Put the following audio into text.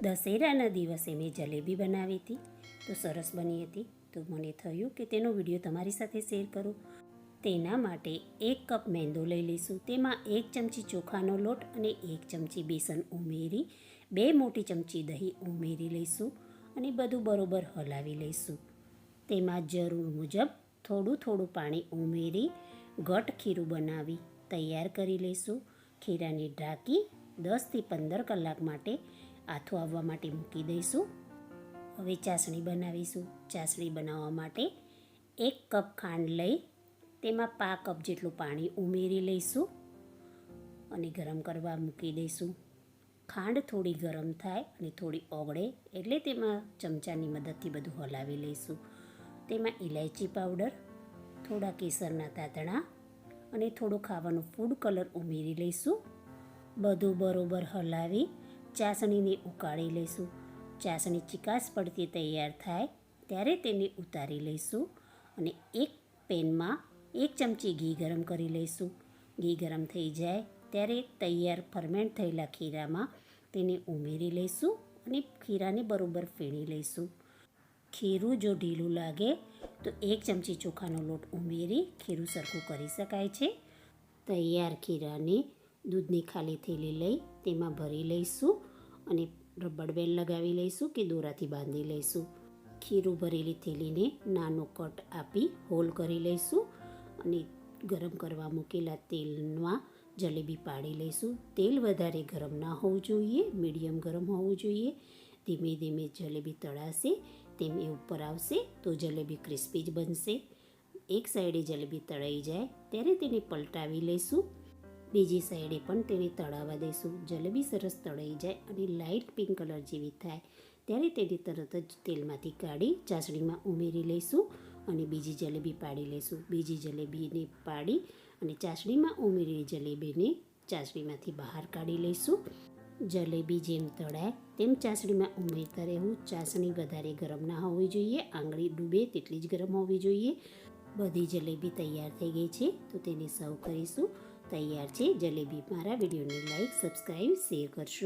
દશેરાના દિવસે મેં જલેબી બનાવી હતી. તો સરસ બની હતી. તો મને થયું કે તેનો વીડિયો તમારી સાથે શેર કરું. તેના માટે એક કપ મેંદો લઈ લઈશું. તેમાં એક ચમચી ચોખાનો લોટ અને એક ચમચી બેસન ઉમેરી, બે મોટી ચમચી દહીં ઉમેરી લઈશું અને બધું બરોબર હલાવી લઈશું. તેમાં જરૂર મુજબ થોડું થોડું પાણી ઉમેરી, ઘટ ખીરું બનાવી તૈયાર કરી લઈશું. ખીરાને ઢાંકી દસથી પંદર કલાક માટે આથો આવવા માટે મૂકી દઈશું. હવે ચાસણી બનાવીશું. ચાસણી બનાવવા માટે એક કપ ખાંડ લઈ તેમાં પા કપ જેટલું પાણી ઉમેરી લઈશું અને ગરમ કરવા મૂકી દઈશું. ખાંડ થોડી ગરમ થાય અને થોડી ઓગળે એટલે તેમાં ચમચાની મદદથી બધું હલાવી લઈશું. તેમાં ઇલાયચી પાવડર, થોડા કેસરના તાતણા અને થોડો ખાવાનો ફૂડ કલર ઉમેરી લઈશું. બધું બરોબર હલાવી ચાસણીને ઉકાળી લઈશું. ચાસણી ચિકાસ પડતી તૈયાર થાય ત્યારે તેને ઉતારી લઈશું અને એક પેનમાં એક ચમચી ઘી ગરમ કરી લઈશું. ઘી ગરમ થઈ જાય ત્યારે તૈયાર ફરમેન્ટ થયેલા ખીરામાં તેને ઉમેરી લઈશું અને ખીરાને બરોબર ફીણી લઈશું. ખીરું જો ઢીલું લાગે તો એક ચમચી ચોખાનો લોટ ઉમેરી ખીરું સરખું કરી શકાય છે. તૈયાર ખીરાને દૂધની ખાલી થેલી લઈ, તેમાં ભરી લઈશું અને રબડ બેન્ડ લગાવી લઈશું કે દોરાથી બાંધી લઈશું. ખીરું ભરેલી થેલીને નાનો કટ આપી હોલ કરી લઈશું અને ગરમ કરવા મૂકેલા તેલમાં જલેબી પાડી લઈશું. તેલ વધારે ગરમ ના હોવું જોઈએ, મીડિયમ ગરમ હોવું જોઈએ. ધીમે ધીમે જલેબી તળાશે, તેમ એ ઉપર આવશે તો જલેબી ક્રિસ્પી જ બનશે. એક સાઈડે જલેબી તળાઈ જાય, ત્યારે તેને પલટાવી લઈશું. બીજી સાઈડે પણ તેને તળાવવા દઈશું. જલેબી સરસ તળાઈ જાય અને લાઇટ પિંક કલર જેવી થાય. ત્યારે તેને તરત જ તેલમાંથી કાઢી ચાસણીમાં ઉમેરી લઈશું અને બીજી જલેબી પાડી લઈશું. બીજી જલેબીને પાડી અને ચાસણીમાં ઉમેરેલી જલેબીને ચાસણીમાંથી બહાર કાઢી લઈશું. જલેબી જેમ તળાય તેમ ચાસણીમાં ઉમેરતા રહેવું. ચાસણી વધારે ગરમ ના હોવી જોઈએ. આંગળી ડૂબે તેટલી જ ગરમ હોવી જોઈએ. બધી જલેબી તૈયાર થઈ ગઈ છે, તો તેને સર્વ કરીશું. તૈયાર છે. જલેબી મારા વિડીયોને લાઈક સબસ્ક્રાઈબ શેર કરશો.